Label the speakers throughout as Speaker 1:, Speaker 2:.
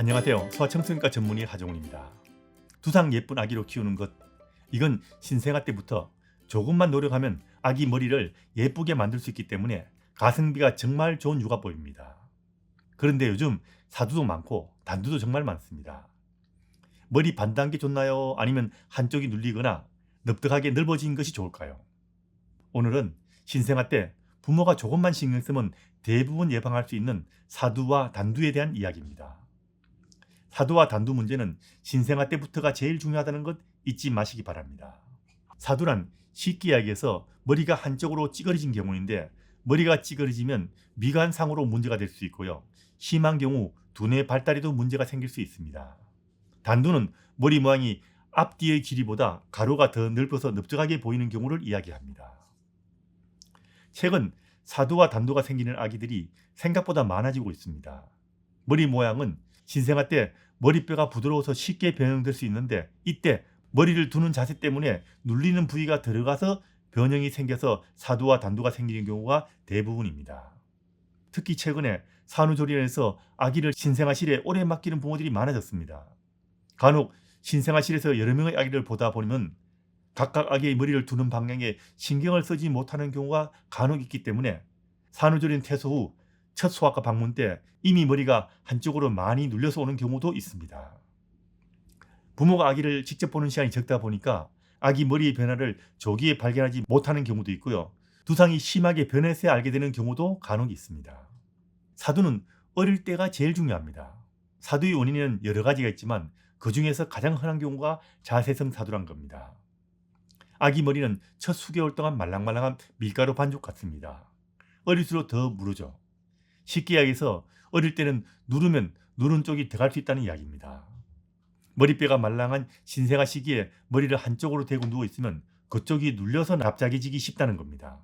Speaker 1: 안녕하세요. 소아청소년과 전문의 하정훈입니다. 두상 예쁜 아기로 키우는 것 이건 신생아 때부터 조금만 노력하면 아기 머리를 예쁘게 만들 수 있기 때문에 가성비가 정말 좋은 육아법입니다. 그런데 요즘 사두도 많고 단두도 정말 많습니다. 머리 반단계 좋나요? 아니면 한쪽이 눌리거나 넓적하게 넓어진 것이 좋을까요? 오늘은 신생아 때 부모가 조금만 신경 쓰면 대부분 예방할 수 있는 사두와 단두에 대한 이야기입니다. 사두와 단두 문제는 신생아 때부터가 제일 중요하다는 것 잊지 마시기 바랍니다. 사두란 쉽게 이야기해서 머리가 한쪽으로 찌그러진 경우인데 머리가 찌그러지면 미간상으로 문제가 될 수 있고요. 심한 경우 두뇌 발달에도 문제가 생길 수 있습니다. 단두는 머리 모양이 앞뒤의 길이보다 가로가 더 넓어서 넓적하게 보이는 경우를 이야기합니다. 최근 사두와 단두가 생기는 아기들이 생각보다 많아지고 있습니다. 머리 모양은 신생아 때 머리뼈가 부드러워서 쉽게 변형될 수 있는데 이때 머리를 두는 자세 때문에 눌리는 부위가 들어가서 변형이 생겨서 사두와 단두가 생기는 경우가 대부분입니다. 특히 최근에 산후조리원에서 아기를 신생아실에 오래 맡기는 부모들이 많아졌습니다. 간혹 신생아실에서 여러 명의 아기를 보다 보면 각각 아기의 머리를 두는 방향에 신경을 쓰지 못하는 경우가 간혹 있기 때문에 산후조리원 퇴소 후 첫 소아과 방문 때 이미 머리가 한쪽으로 많이 눌려서 오는 경우도 있습니다. 부모가 아기를 직접 보는 시간이 적다 보니까 아기 머리의 변화를 조기에 발견하지 못하는 경우도 있고요. 두상이 심하게 변해서 알게 되는 경우도 간혹 있습니다. 사두는 어릴 때가 제일 중요합니다. 사두의 원인은 여러 가지가 있지만 그 중에서 가장 흔한 경우가 자세성 사두란 겁니다. 아기 머리는 첫 수개월 동안 말랑말랑한 밀가루 반죽 같습니다. 어릴수록 더 무르죠. 쉽게 이야기해서 어릴 때는 누르면 누른 쪽이 들어갈 수 있다는 이야기입니다. 머리뼈가 말랑한 신생아 시기에 머리를 한쪽으로 대고 누워 있으면 그쪽이 눌려서 납작해지기 쉽다는 겁니다.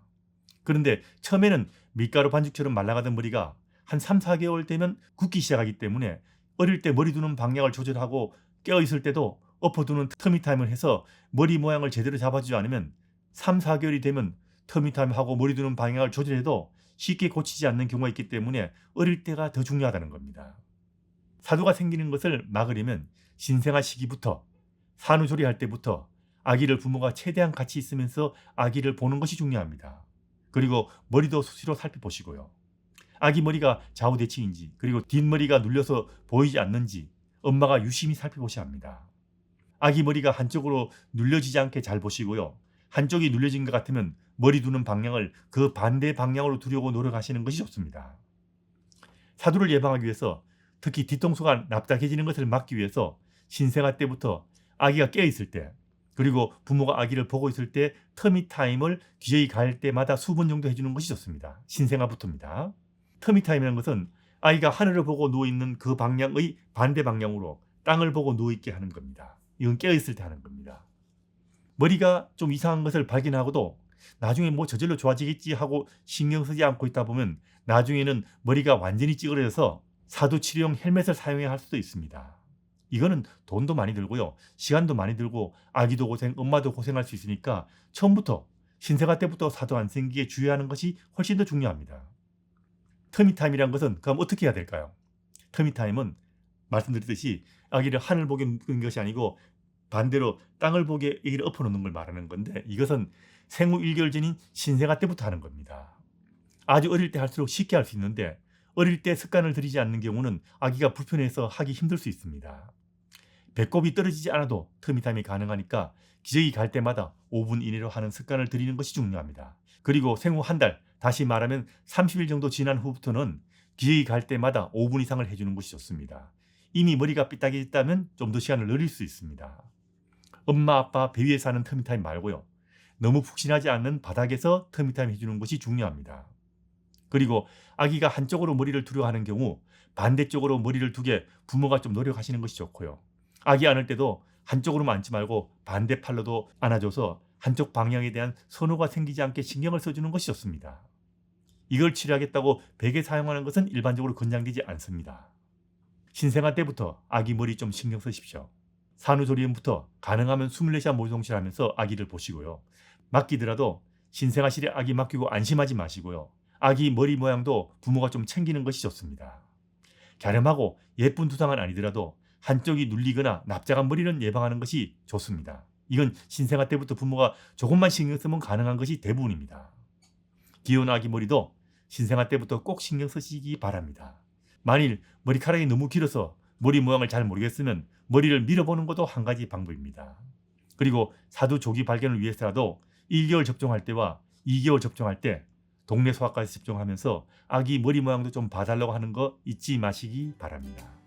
Speaker 1: 그런데 처음에는 밀가루 반죽처럼 말라가던 머리가 한 3, 4개월 되면 굳기 시작하기 때문에 어릴 때 머리 두는 방향을 조절하고 깨어 있을 때도 엎어두는 터미타임을 해서 머리 모양을 제대로 잡아주지 않으면 3, 4개월이 되면 터미타임하고 머리 두는 방향을 조절해도 쉽게 고치지 않는 경우가 있기 때문에 어릴 때가 더 중요하다는 겁니다. 사두가 생기는 것을 막으려면 신생아 시기부터 산후조리할 때부터 아기를 부모가 최대한 같이 있으면서 아기를 보는 것이 중요합니다. 그리고 머리도 수시로 살펴보시고요. 아기 머리가 좌우대칭인지 그리고 뒷머리가 눌려서 보이지 않는지 엄마가 유심히 살펴보셔야 합니다. 아기 머리가 한쪽으로 눌려지지 않게 잘 보시고요. 한쪽이 눌려진 것 같으면 머리 두는 방향을 그 반대 방향으로 두려고 노력하시는 것이 좋습니다. 사두를 예방하기 위해서 특히 뒤통수가 납작해지는 것을 막기 위해서 신생아 때부터 아기가 깨어 있을 때 그리고 부모가 아기를 보고 있을 때 터미 타임을 기저귀 갈 때마다 수분 정도 해주는 것이 좋습니다. 신생아부터입니다. 터미 타임이라는 것은 아이가 하늘을 보고 누워 있는 그 방향의 반대 방향으로 땅을 보고 누워 있게 하는 겁니다. 이건 깨어 있을 때 하는 겁니다. 머리가 좀 이상한 것을 발견하고도 나중에 뭐 저절로 좋아지겠지 하고 신경 쓰지 않고 있다 보면 나중에는 머리가 완전히 찌그러져서 사두 치료용 헬멧을 사용해야 할 수도 있습니다. 이거는 돈도 많이 들고요. 시간도 많이 들고 아기도 고생, 엄마도 고생할 수 있으니까 처음부터 신생아 때부터 사두 안 생기게 주의하는 것이 훨씬 더 중요합니다. 터미타임이란 것은 그럼 어떻게 해야 될까요? 터미타임은 말씀드렸듯이 아기를 하늘 보게 눕는 것이 아니고 반대로 땅을 보게 아기를 엎어놓는 걸 말하는 건데 이것은 생후 1개월 전인 신생아 때부터 하는 겁니다. 아주 어릴 때 할수록 쉽게 할 수 있는데 어릴 때 습관을 들이지 않는 경우는 아기가 불편해서 하기 힘들 수 있습니다. 배꼽이 떨어지지 않아도 터미타임이 가능하니까 기저귀 갈 때마다 5분 이내로 하는 습관을 들이는 것이 중요합니다. 그리고 생후 한 달, 다시 말하면 30일 정도 지난 후부터는 기저귀 갈 때마다 5분 이상을 해주는 것이 좋습니다. 이미 머리가 삐딱해졌다면 좀 더 시간을 늘릴 수 있습니다. 엄마, 아빠 배 위에 사는 터미타임 말고요. 너무 푹신하지 않는 바닥에서 터미타임 해주는 것이 중요합니다. 그리고 아기가 한쪽으로 머리를 두려 하는 경우 반대쪽으로 머리를 두게 부모가 좀 노력하시는 것이 좋고요. 아기 안을 때도 한쪽으로만 앉지 말고 반대 팔로도 안아줘서 한쪽 방향에 대한 선호가 생기지 않게 신경을 써주는 것이 좋습니다. 이걸 치료하겠다고 베개 사용하는 것은 일반적으로 권장되지 않습니다. 신생아 때부터 아기 머리 좀 신경 쓰십시오. 산후조리원부터 가능하면 24시간 모동실 하면서 아기를 보시고요. 맡기더라도 신생아실에 아기 맡기고 안심하지 마시고요. 아기 머리 모양도 부모가 좀 챙기는 것이 좋습니다. 갸름하고 예쁜 두상은 아니더라도 한쪽이 눌리거나 납작한 머리는 예방하는 것이 좋습니다. 이건 신생아 때부터 부모가 조금만 신경 쓰면 가능한 것이 대부분입니다. 귀여운 아기 머리도 신생아 때부터 꼭 신경 쓰시기 바랍니다. 만일 머리카락이 너무 길어서 머리 모양을 잘 모르겠으면 머리를 밀어보는 것도 한 가지 방법입니다. 그리고 사두 조기 발견을 위해서라도 1개월 접종할 때와 2개월 접종할 때 동네 소아과에서 접종하면서 아기 머리 모양도 좀 봐달라고 하는 거 잊지 마시기 바랍니다.